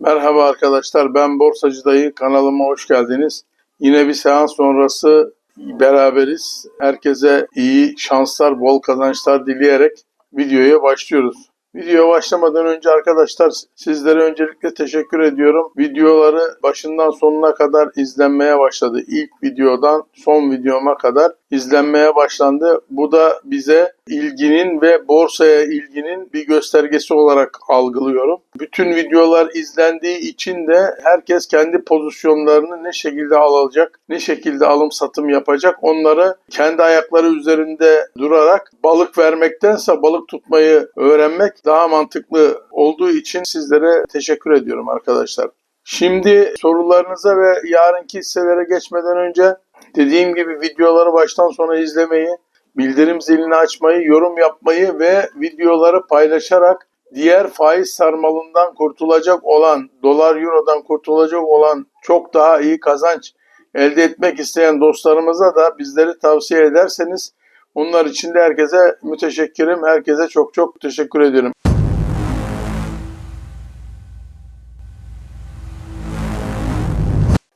Merhaba arkadaşlar ben Borsacı Dayı kanalıma hoş geldiniz. Yine bir seans sonrası beraberiz. Herkese iyi şanslar, bol kazançlar dileyerek videoya başlıyoruz. Videoya başlamadan önce arkadaşlar sizlere öncelikle teşekkür ediyorum. Videoları başından sonuna kadar izlenmeye başladı. İlk videodan son videoma kadar izlenmeye başlandı. Bu da bize ilginin ve borsaya ilginin bir göstergesi olarak algılıyorum. Bütün videolar izlendiği için de herkes kendi pozisyonlarını ne şekilde alacak, ne şekilde alım satım yapacak onları kendi ayakları üzerinde durarak balık vermektense balık tutmayı öğrenmek daha mantıklı olduğu için sizlere teşekkür ediyorum arkadaşlar. Şimdi sorularınıza ve yarınki hisselere geçmeden önce dediğim gibi videoları baştan sona izlemeyi, bildirim zilini açmayı, yorum yapmayı ve videoları paylaşarak diğer faiz sarmalından kurtulacak olan, dolar eurodan kurtulacak olan çok daha iyi kazanç elde etmek isteyen dostlarımıza da bizleri tavsiye ederseniz onlar için de herkese müteşekkirim. Herkese çok çok teşekkür ediyorum.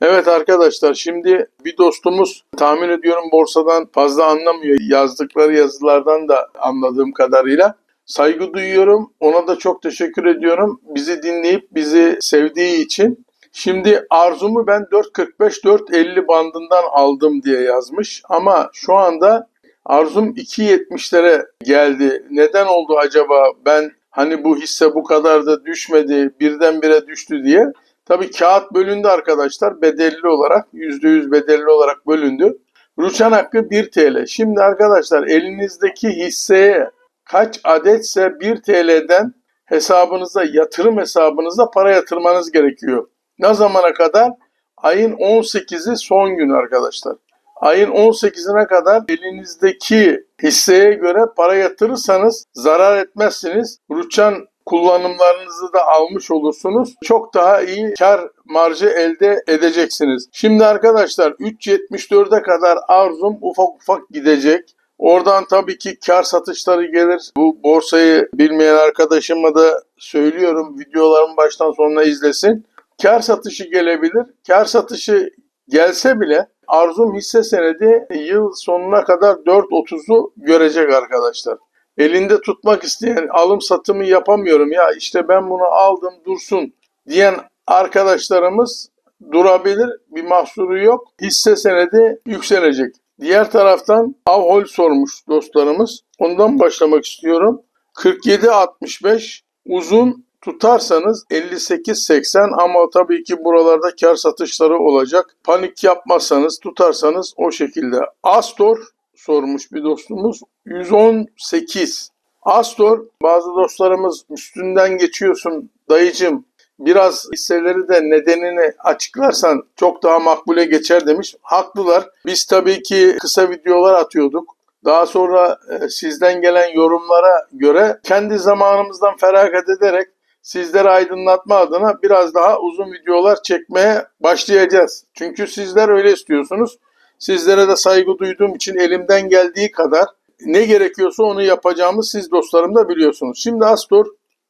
Evet arkadaşlar şimdi bir dostumuz tahmin ediyorum borsadan fazla anlamıyor. Yazdıkları yazılardan da anladığım kadarıyla. Saygı duyuyorum. Ona da çok teşekkür ediyorum. Bizi dinleyip bizi sevdiği için. Şimdi arzumu ben 4.45-4.50 bandından aldım diye yazmış. Ama şu anda arzum 2.70'lere geldi. Neden oldu acaba ben hani bu hisse bu kadar da düşmedi birdenbire düştü diye. Tabii kağıt bölündü arkadaşlar. Bedelli olarak %100 bedelli olarak bölündü. Rüçhan hakkı 1 TL. Şimdi arkadaşlar elinizdeki hisseye kaç adetse 1 TL'den hesabınıza yatırım hesabınıza para yatırmanız gerekiyor. Ne zamana kadar? Ayın 18'i son gün arkadaşlar. Ayın 18'ine kadar elinizdeki hisseye göre para yatırırsanız zarar etmezsiniz. Rüçhan kullanımlarınızı da almış olursunuz. Çok daha iyi kar marjı elde edeceksiniz. Şimdi arkadaşlar 3.74'e kadar arzum ufak ufak gidecek. Oradan tabii ki kar satışları gelir. Bu borsayı bilmeyen arkadaşıma da söylüyorum. Videolarımı baştan sonuna izlesin. Kar satışı gelebilir. Kar satışı gelse bile arzum hisse senedi yıl sonuna kadar 4.30'u görecek arkadaşlar elinde tutmak isteyen alım satımı yapamıyorum ya işte ben bunu aldım dursun diyen arkadaşlarımız durabilir bir mahsuru yok. Hisse senedi yükselecek. Diğer taraftan Avhol sormuş dostlarımız. Ondan başlamak istiyorum. 47.65 uzun tutarsanız 58.80 ama tabii ki buralarda kar satışları olacak. Panik yapmazsanız tutarsanız o şekilde. Astor sormuş bir dostumuz. 118. Astor bazı dostlarımız üstünden geçiyorsun dayıcım biraz hisseleri de nedenini açıklarsan çok daha makbule geçer demiş. Haklılar. Biz tabii ki kısa videolar atıyorduk. Daha sonra e, sizden gelen yorumlara göre kendi zamanımızdan feragat ederek sizleri aydınlatma adına biraz daha uzun videolar çekmeye başlayacağız. Çünkü sizler öyle istiyorsunuz. Sizlere de saygı duyduğum için elimden geldiği kadar ne gerekiyorsa onu yapacağımı siz dostlarım da biliyorsunuz. Şimdi Astor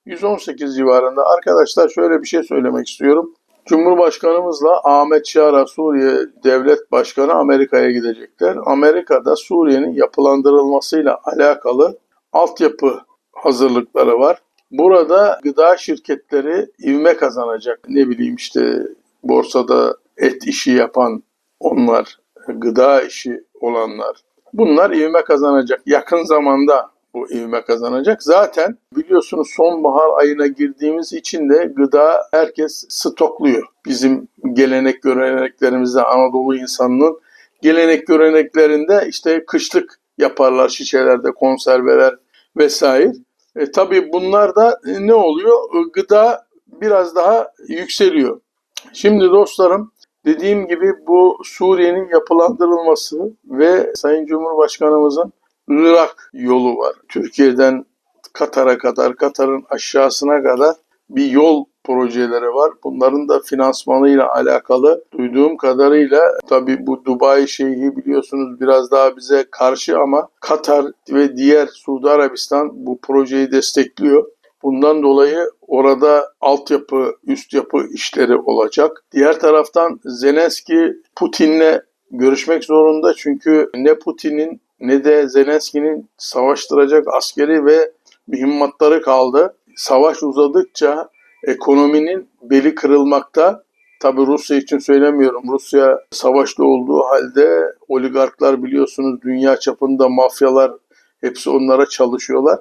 118 civarında. Arkadaşlar şöyle bir şey söylemek istiyorum. Cumhurbaşkanımızla Ahmet Şara Suriye Devlet Başkanı Amerika'ya gidecekler. Amerika'da Suriye'nin yapılandırılmasıyla alakalı altyapı hazırlıkları var. Burada gıda şirketleri ivme kazanacak. Ne bileyim işte borsada et işi yapan onlar, gıda işi olanlar. Bunlar ivme kazanacak. Yakın zamanda bu ivme kazanacak. Zaten biliyorsunuz sonbahar ayına girdiğimiz için de gıda herkes stokluyor. Bizim gelenek göreneklerimizde Anadolu insanının gelenek göreneklerinde işte kışlık yaparlar şişelerde konserveler vesaire. E, tabii bunlar da ne oluyor? Gıda biraz daha yükseliyor. Şimdi dostlarım dediğim gibi bu Suriye'nin yapılandırılması ve Sayın Cumhurbaşkanımızın Irak yolu var. Türkiye'den Katar'a kadar, Katar'ın aşağısına kadar bir yol projeleri var. Bunların da finansmanıyla alakalı duyduğum kadarıyla tabi bu Dubai Şeyhi biliyorsunuz biraz daha bize karşı ama Katar ve diğer Suudi Arabistan bu projeyi destekliyor. Bundan dolayı orada altyapı, üst yapı işleri olacak. Diğer taraftan Zelenski Putin'le görüşmek zorunda çünkü ne Putin'in ne de Zelenski'nin savaştıracak askeri ve mühimmatları kaldı. Savaş uzadıkça ekonominin beli kırılmakta. Tabi Rusya için söylemiyorum. Rusya savaşta olduğu halde oligarklar biliyorsunuz dünya çapında mafyalar hepsi onlara çalışıyorlar.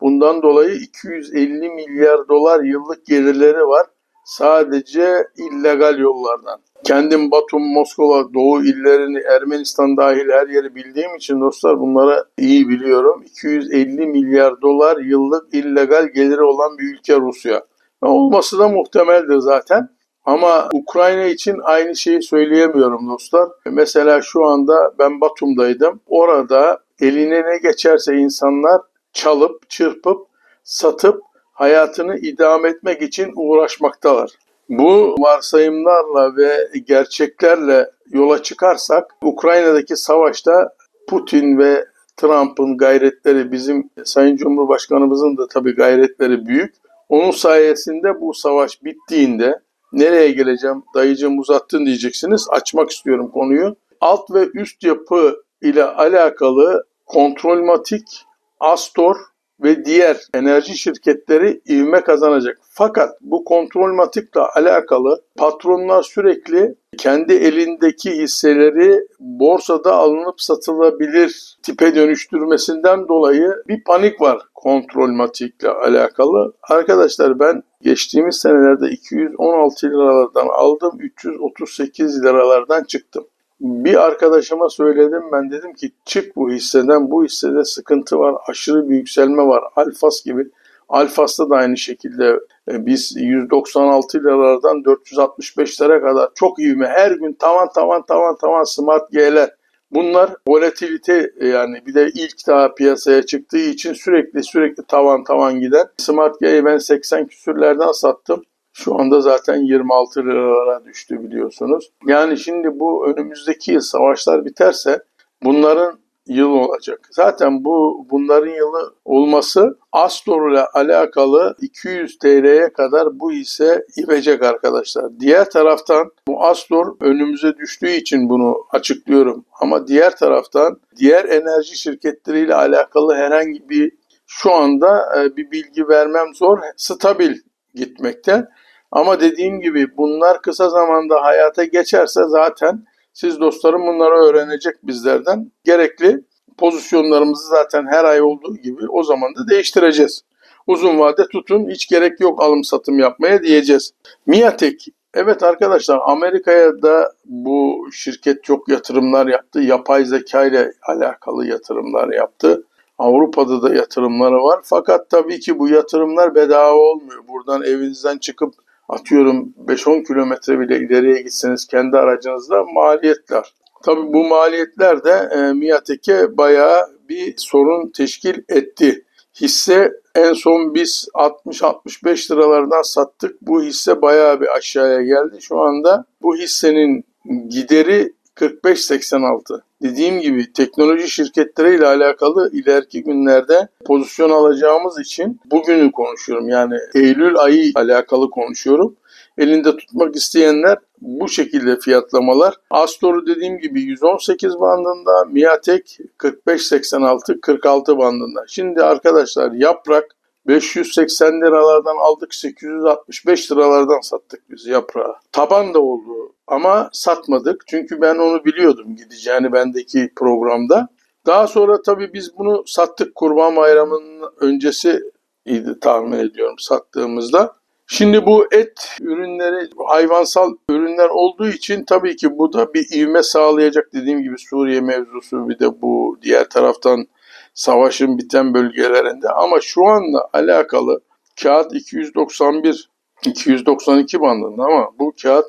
Bundan dolayı 250 milyar dolar yıllık gelirleri var. Sadece illegal yollardan. Kendim Batum, Moskova, Doğu illerini, Ermenistan dahil her yeri bildiğim için dostlar bunlara iyi biliyorum. 250 milyar dolar yıllık illegal geliri olan bir ülke Rusya. Olması da muhtemeldir zaten. Ama Ukrayna için aynı şeyi söyleyemiyorum dostlar. Mesela şu anda ben Batum'daydım. Orada eline ne geçerse insanlar çalıp, çırpıp, satıp hayatını idame etmek için uğraşmaktalar. Bu varsayımlarla ve gerçeklerle yola çıkarsak Ukrayna'daki savaşta Putin ve Trump'ın gayretleri bizim Sayın Cumhurbaşkanımızın da tabii gayretleri büyük. Onun sayesinde bu savaş bittiğinde nereye geleceğim dayıcım uzattın diyeceksiniz. Açmak istiyorum konuyu. Alt ve üst yapı ile alakalı kontrolmatik Astor ve diğer enerji şirketleri ivme kazanacak. Fakat bu kontrolmatikle alakalı patronlar sürekli kendi elindeki hisseleri borsada alınıp satılabilir tipe dönüştürmesinden dolayı bir panik var kontrolmatikle alakalı. Arkadaşlar ben geçtiğimiz senelerde 216 liralardan aldım 338 liralardan çıktım. Bir arkadaşıma söyledim ben dedim ki çık bu hisseden bu hissede sıkıntı var aşırı bir yükselme var Alfas gibi. Alfas'ta da aynı şekilde e, biz 196 liralardan 465 lira kadar çok ivme her gün tavan tavan tavan tavan smart G'ler. Bunlar volatilite e, yani bir de ilk daha piyasaya çıktığı için sürekli sürekli tavan tavan giden. Smart G'yi ben 80 küsürlerden sattım. Şu anda zaten 26 liralara düştü biliyorsunuz. Yani şimdi bu önümüzdeki yıl savaşlar biterse bunların yıl olacak. Zaten bu bunların yılı olması Astor ile alakalı 200 TL'ye kadar bu hisse ivecek arkadaşlar. Diğer taraftan bu Astor önümüze düştüğü için bunu açıklıyorum. Ama diğer taraftan diğer enerji şirketleriyle alakalı herhangi bir şu anda e, bir bilgi vermem zor. Stabil gitmekte. Ama dediğim gibi bunlar kısa zamanda hayata geçerse zaten siz dostlarım bunları öğrenecek bizlerden. Gerekli pozisyonlarımızı zaten her ay olduğu gibi o zaman da değiştireceğiz. Uzun vade tutun hiç gerek yok alım satım yapmaya diyeceğiz. Miatek Evet arkadaşlar Amerika'ya da bu şirket çok yatırımlar yaptı. Yapay zeka ile alakalı yatırımlar yaptı. Avrupa'da da yatırımları var. Fakat tabii ki bu yatırımlar bedava olmuyor. Buradan evinizden çıkıp atıyorum 5-10 kilometre bile ileriye gitseniz kendi aracınızla maliyetler. Tabii bu maliyetler de e, Miatek'e bayağı bir sorun teşkil etti. Hisse en son biz 60-65 liralardan sattık. Bu hisse bayağı bir aşağıya geldi. Şu anda bu hissenin gideri 45.86. Dediğim gibi teknoloji şirketleriyle alakalı ileriki günlerde pozisyon alacağımız için bugünü konuşuyorum. Yani Eylül ayı alakalı konuşuyorum. Elinde tutmak isteyenler bu şekilde fiyatlamalar. Astor'u dediğim gibi 118 bandında, Miatek 45-86-46 bandında. Şimdi arkadaşlar yaprak 580 liralardan aldık 865 liralardan sattık biz yaprağı. Taban da oldu ama satmadık çünkü ben onu biliyordum gideceğini bendeki programda. Daha sonra tabii biz bunu sattık Kurban Bayramı'nın öncesi idi tahmin ediyorum sattığımızda. Şimdi bu et ürünleri hayvansal ürünler olduğu için tabii ki bu da bir ivme sağlayacak dediğim gibi Suriye mevzusu bir de bu diğer taraftan savaşın biten bölgelerinde ama şu anda alakalı kağıt 291 292 bandında ama bu kağıt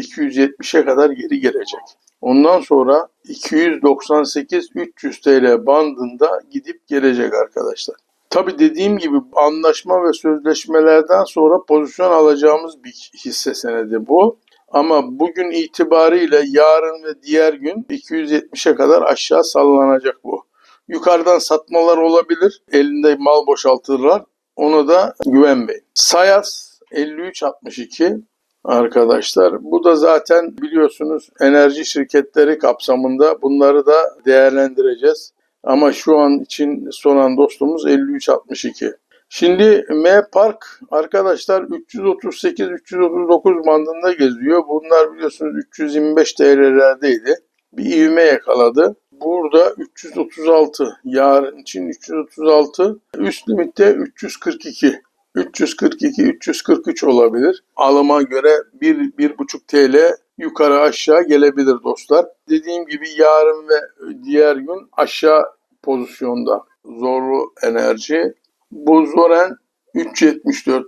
270'e kadar geri gelecek. Ondan sonra 298-300 TL bandında gidip gelecek arkadaşlar. Tabi dediğim gibi anlaşma ve sözleşmelerden sonra pozisyon alacağımız bir hisse senedi bu. Ama bugün itibariyle yarın ve diğer gün 270'e kadar aşağı sallanacak bu. Yukarıdan satmalar olabilir. Elinde mal boşaltırlar. Ona da güvenmeyin. Sayas 5362 arkadaşlar. Bu da zaten biliyorsunuz enerji şirketleri kapsamında bunları da değerlendireceğiz. Ama şu an için soran dostumuz 5362. Şimdi M Park arkadaşlar 338-339 bandında geziyor. Bunlar biliyorsunuz 325 TL'lerdeydi. Bir ivme yakaladı. Burada 336 yarın için 336 üst limitte 342 342 343 olabilir. Alıma göre 1 1,5 TL yukarı aşağı gelebilir dostlar. Dediğim gibi yarın ve diğer gün aşağı pozisyonda zorlu enerji. Bu Zoren 3.74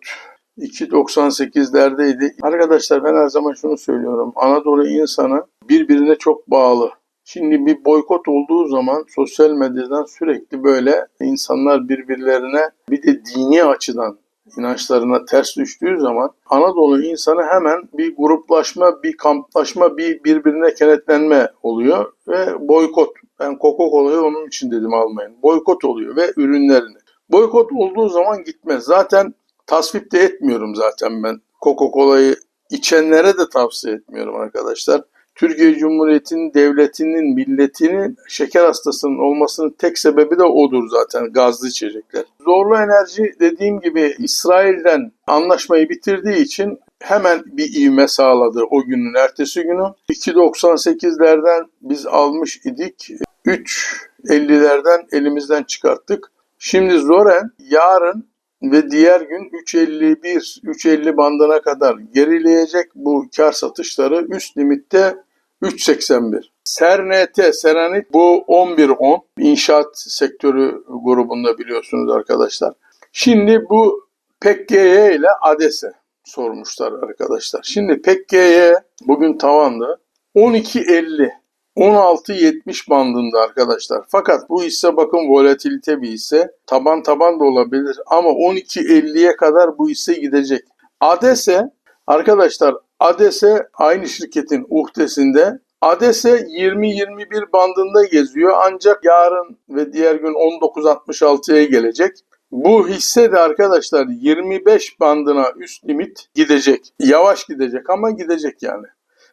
2.98'lerdeydi. Arkadaşlar ben her zaman şunu söylüyorum. Anadolu insanı birbirine çok bağlı. Şimdi bir boykot olduğu zaman sosyal medyadan sürekli böyle insanlar birbirlerine bir de dini açıdan inançlarına ters düştüğü zaman Anadolu insanı hemen bir gruplaşma, bir kamplaşma, bir birbirine kenetlenme oluyor ve boykot. Ben Coca-Cola'yı onun için dedim almayın. Boykot oluyor ve ürünlerini. Boykot olduğu zaman gitmez. Zaten tasvip de etmiyorum zaten ben. Coca-Cola'yı içenlere de tavsiye etmiyorum arkadaşlar. Türkiye Cumhuriyeti'nin devletinin, milletinin şeker hastasının olmasının tek sebebi de odur zaten gazlı içecekler. Zorlu enerji dediğim gibi İsrail'den anlaşmayı bitirdiği için hemen bir ivme sağladı o günün ertesi günü. 2.98'lerden biz almış idik. 3.50'lerden elimizden çıkarttık. Şimdi Zoren yarın ve diğer gün 3.51, 3.50 bandına kadar gerileyecek bu kar satışları üst limitte 3.81. Sernete, Seranit bu 11.10 inşaat sektörü grubunda biliyorsunuz arkadaşlar. Şimdi bu PKY ile ADES'e sormuşlar arkadaşlar. Şimdi PKY bugün tavanda 12.50 16.70 bandında arkadaşlar. Fakat bu hisse bakın volatilite bir hisse. Taban taban da olabilir ama 12.50'ye kadar bu hisse gidecek. ADES'e arkadaşlar ADES'e aynı şirketin uhdesinde ADES'e 20-21 bandında geziyor ancak yarın ve diğer gün 19.66'ya gelecek. Bu hisse de arkadaşlar 25 bandına üst limit gidecek. Yavaş gidecek ama gidecek yani.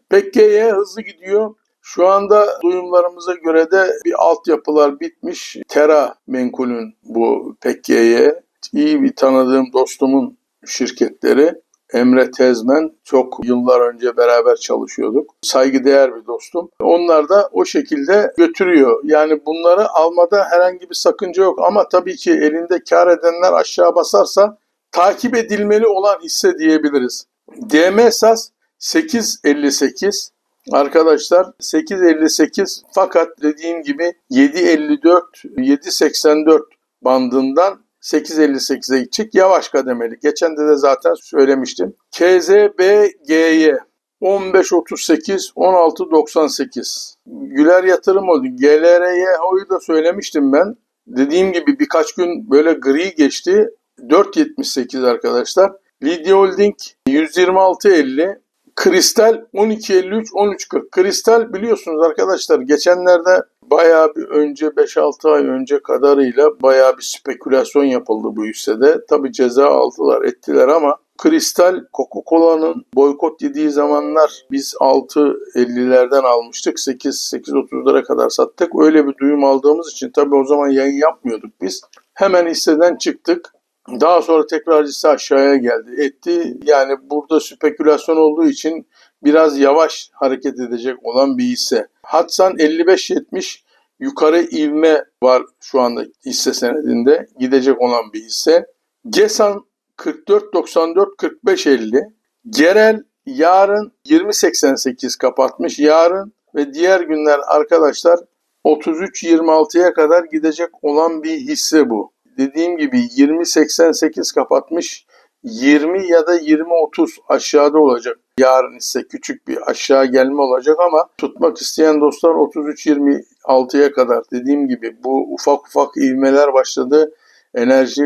PKY hızlı gidiyor. Şu anda duyumlarımıza göre de bir altyapılar bitmiş. Tera Menkul'ün bu PKY iyi bir tanıdığım dostumun şirketleri. Emre Tezmen çok yıllar önce beraber çalışıyorduk. Saygıdeğer bir dostum. Onlar da o şekilde götürüyor. Yani bunları almada herhangi bir sakınca yok ama tabii ki elinde kar edenler aşağı basarsa takip edilmeli olan hisse diyebiliriz. DM SAS 858 Arkadaşlar 8.58 fakat dediğim gibi 7.54 7.84 bandından 8.58'e gidecek yavaş kademeli. Geçen de de zaten söylemiştim. KZBG'ye 15.38 16.98 Güler yatırım oldu. GLR'ye oyu da söylemiştim ben. Dediğim gibi birkaç gün böyle gri geçti. 4.78 arkadaşlar. Lidya Holding 126.50 Kristal 12.53 13.40. Kristal biliyorsunuz arkadaşlar geçenlerde bayağı bir önce 5-6 ay önce kadarıyla bayağı bir spekülasyon yapıldı bu hissede. Tabi ceza aldılar ettiler ama Kristal Coca-Cola'nın boykot yediği zamanlar biz 6.50'lerden almıştık. 8 8.30'lara kadar sattık. Öyle bir duyum aldığımız için tabi o zaman yayın yapmıyorduk biz. Hemen hisseden çıktık. Daha sonra tekrar hisse aşağıya geldi. Etti. Yani burada spekülasyon olduğu için biraz yavaş hareket edecek olan bir hisse. Hatsan 55-70 yukarı ivme var şu anda hisse senedinde. Gidecek olan bir hisse. Gesan 44-94-45-50. Gerel yarın 20.88 kapatmış. Yarın ve diğer günler arkadaşlar 33-26'ya kadar gidecek olan bir hisse bu dediğim gibi 20.88 kapatmış. 20 ya da 20.30 aşağıda olacak. Yarın ise küçük bir aşağı gelme olacak ama tutmak isteyen dostlar 33.26'ya kadar dediğim gibi bu ufak ufak ivmeler başladı. Enerji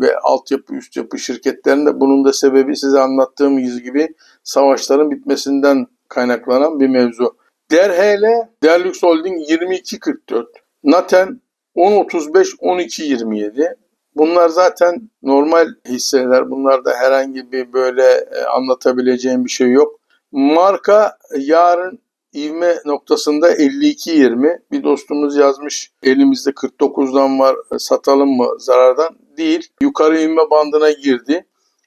ve altyapı üst yapı şirketlerinde bunun da sebebi size anlattığım gibi savaşların bitmesinden kaynaklanan bir mevzu. Derhele Derlux Holding 22.44 Naten 10.35 12.27 Bunlar zaten normal hisseler. Bunlarda herhangi bir böyle e, anlatabileceğim bir şey yok. Marka yarın ivme noktasında 52.20. Bir dostumuz yazmış elimizde 49'dan var e, satalım mı zarardan? Değil. Yukarı ivme bandına girdi.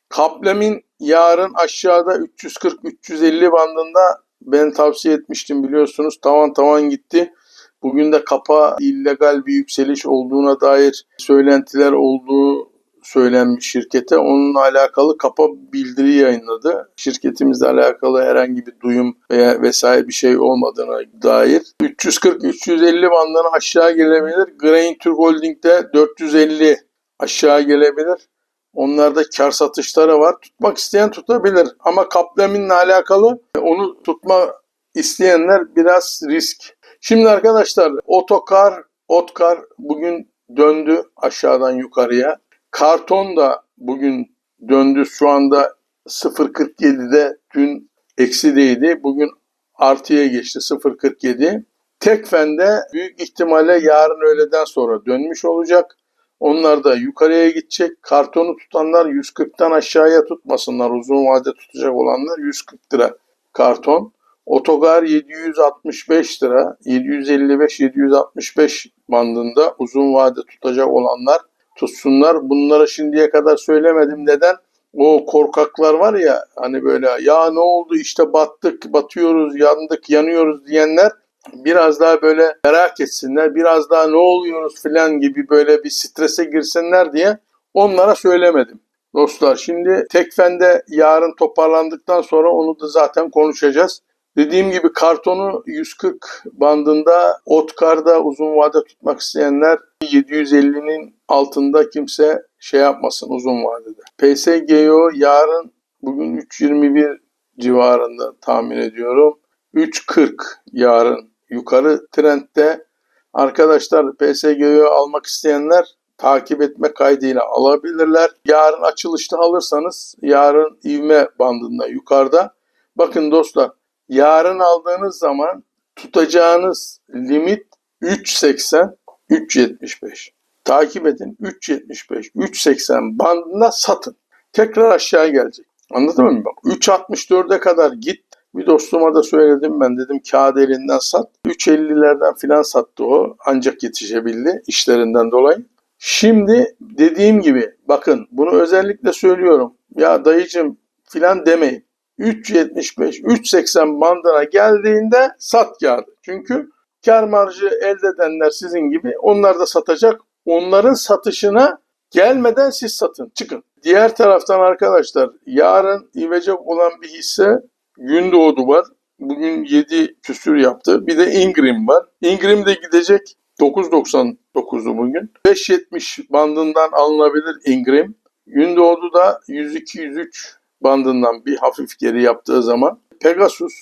Kaplemin yarın aşağıda 340-350 bandında ben tavsiye etmiştim biliyorsunuz. Tavan tavan gitti. Bugün de kapa illegal bir yükseliş olduğuna dair söylentiler olduğu söylenmiş şirkete. Onunla alakalı kapa bildiri yayınladı. Şirketimizle alakalı herhangi bir duyum veya vesaire bir şey olmadığına dair. 340-350 bandına aşağı gelebilir. Grain Türk Holding'de 450 aşağı gelebilir. Onlarda kar satışları var. Tutmak isteyen tutabilir. Ama Kaplemin'le alakalı onu tutma isteyenler biraz risk. Şimdi arkadaşlar otokar, otkar bugün döndü aşağıdan yukarıya. Karton da bugün döndü. Şu anda 0.47'de dün eksideydi. Bugün artıya geçti 0.47. Tekfen'de büyük ihtimalle yarın öğleden sonra dönmüş olacak. Onlar da yukarıya gidecek. Kartonu tutanlar 140'tan aşağıya tutmasınlar. Uzun vade tutacak olanlar 140 lira karton. Otogar 765 lira, 755-765 bandında uzun vade tutacak olanlar tutsunlar. Bunları şimdiye kadar söylemedim. Neden? O korkaklar var ya hani böyle ya ne oldu işte battık, batıyoruz, yandık, yanıyoruz diyenler biraz daha böyle merak etsinler, biraz daha ne oluyoruz filan gibi böyle bir strese girsinler diye onlara söylemedim. Dostlar şimdi Tekfen'de yarın toparlandıktan sonra onu da zaten konuşacağız. Dediğim gibi kartonu 140 bandında, Otkar'da uzun vade tutmak isteyenler 750'nin altında kimse şey yapmasın uzun vadede. PSGO yarın bugün 3.21 civarında tahmin ediyorum. 3.40 yarın yukarı trendde. Arkadaşlar PSG'yi almak isteyenler takip etme kaydıyla alabilirler. Yarın açılışta alırsanız yarın ivme bandında yukarıda. Bakın dostlar yarın aldığınız zaman tutacağınız limit 3.80 3.75. Takip edin 3.75 3.80 bandında satın. Tekrar aşağı gelecek. Anladın mı? Bak 3.64'e kadar git. Bir dostuma da söyledim ben dedim kağıt elinden sat. 3.50'lerden filan sattı o ancak yetişebildi işlerinden dolayı. Şimdi dediğim gibi bakın bunu özellikle söylüyorum. Ya dayıcım filan demeyin. 3.75, 3.80 bandına geldiğinde sat kağıdı. Çünkü kar marjı elde edenler sizin gibi onlar da satacak. Onların satışına gelmeden siz satın. Çıkın. Diğer taraftan arkadaşlar yarın ivecek olan bir hisse Gündoğdu var. Bugün 7 küsür yaptı. Bir de Ingrim var. Ingrim de gidecek 9.99'u bugün. 5.70 bandından alınabilir Ingrim. Gündoğdu da 102-103 bandından bir hafif geri yaptığı zaman Pegasus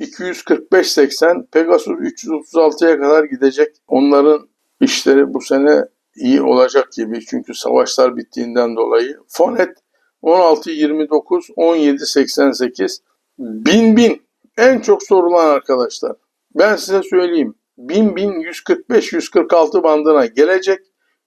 245-80, Pegasus 336'ya kadar gidecek. Onların işleri bu sene iyi olacak gibi çünkü savaşlar bittiğinden dolayı. Fonet 16-29, 17-88, bin bin en çok sorulan arkadaşlar. Ben size söyleyeyim. 1000 bin 145 146 bandına gelecek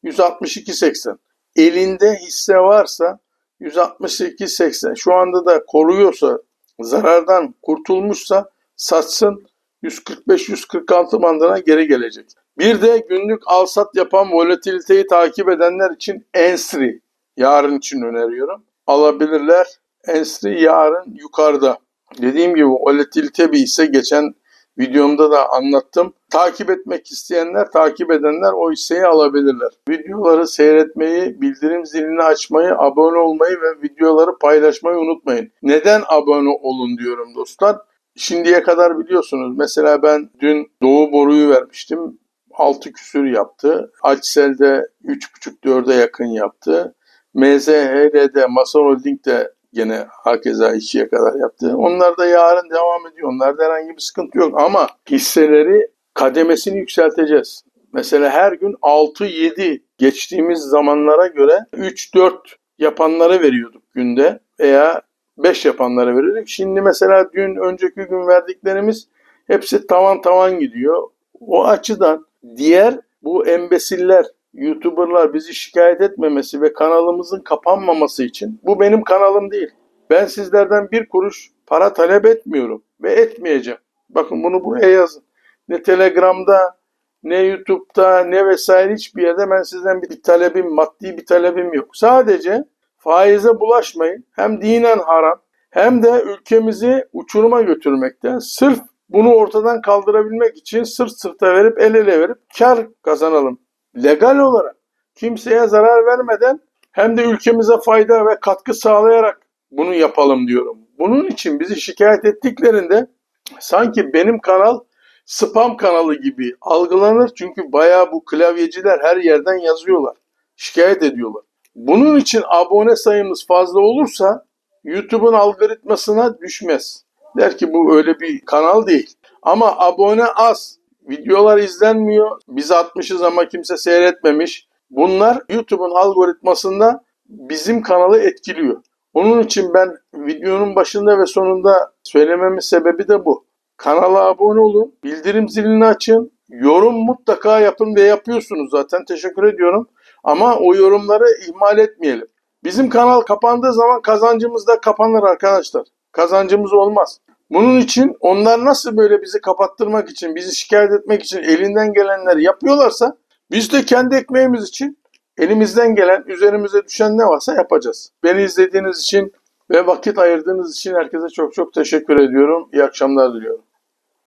162 80. Elinde hisse varsa 168 80. Şu anda da koruyorsa zarardan kurtulmuşsa satsın 145 146 bandına geri gelecek. Bir de günlük alsat yapan volatiliteyi takip edenler için Ensri yarın için öneriyorum. Alabilirler. Ensri yarın yukarıda. Dediğim gibi volatilite bir hisse geçen videomda da anlattım. Takip etmek isteyenler, takip edenler o hisseyi alabilirler. Videoları seyretmeyi, bildirim zilini açmayı, abone olmayı ve videoları paylaşmayı unutmayın. Neden abone olun diyorum dostlar? Şimdiye kadar biliyorsunuz mesela ben dün Doğu Boru'yu vermiştim. 6 küsür yaptı. Açsel'de 3,5-4'e yakın yaptı. MZHL'de, Masa Holding'de gene hakeza 2'ye kadar yaptı. Onlar da yarın devam ediyor. Onlarda herhangi bir sıkıntı yok ama hisseleri kademesini yükselteceğiz. Mesela her gün 6-7 geçtiğimiz zamanlara göre 3-4 yapanlara veriyorduk günde veya 5 yapanlara veriyorduk. Şimdi mesela dün önceki gün verdiklerimiz hepsi tavan tavan gidiyor. O açıdan diğer bu embesiller YouTuber'lar bizi şikayet etmemesi ve kanalımızın kapanmaması için bu benim kanalım değil. Ben sizlerden bir kuruş para talep etmiyorum ve etmeyeceğim. Bakın bunu buraya yazın. Ne Telegram'da, ne YouTube'da, ne vesaire hiçbir yerde ben sizden bir talebim, maddi bir talebim yok. Sadece faize bulaşmayın. Hem dinen haram hem de ülkemizi uçuruma götürmekte. Sırf bunu ortadan kaldırabilmek için sırt sırta verip el ele verip kar kazanalım. Legal olarak kimseye zarar vermeden hem de ülkemize fayda ve katkı sağlayarak bunu yapalım diyorum. Bunun için bizi şikayet ettiklerinde sanki benim kanal spam kanalı gibi algılanır. Çünkü bayağı bu klavyeciler her yerden yazıyorlar. Şikayet ediyorlar. Bunun için abone sayımız fazla olursa YouTube'un algoritmasına düşmez. Der ki bu öyle bir kanal değil. Ama abone az, videolar izlenmiyor, biz atmışız ama kimse seyretmemiş. Bunlar YouTube'un algoritmasında bizim kanalı etkiliyor. Onun için ben videonun başında ve sonunda söylememin sebebi de bu. Kanala abone olun, bildirim zilini açın, yorum mutlaka yapın ve yapıyorsunuz zaten. Teşekkür ediyorum. Ama o yorumları ihmal etmeyelim. Bizim kanal kapandığı zaman kazancımız da kapanır arkadaşlar. Kazancımız olmaz. Bunun için onlar nasıl böyle bizi kapattırmak için, bizi şikayet etmek için elinden gelenleri yapıyorlarsa biz de kendi ekmeğimiz için elimizden gelen, üzerimize düşen ne varsa yapacağız. Beni izlediğiniz için ve vakit ayırdığınız için herkese çok çok teşekkür ediyorum. İyi akşamlar diliyorum.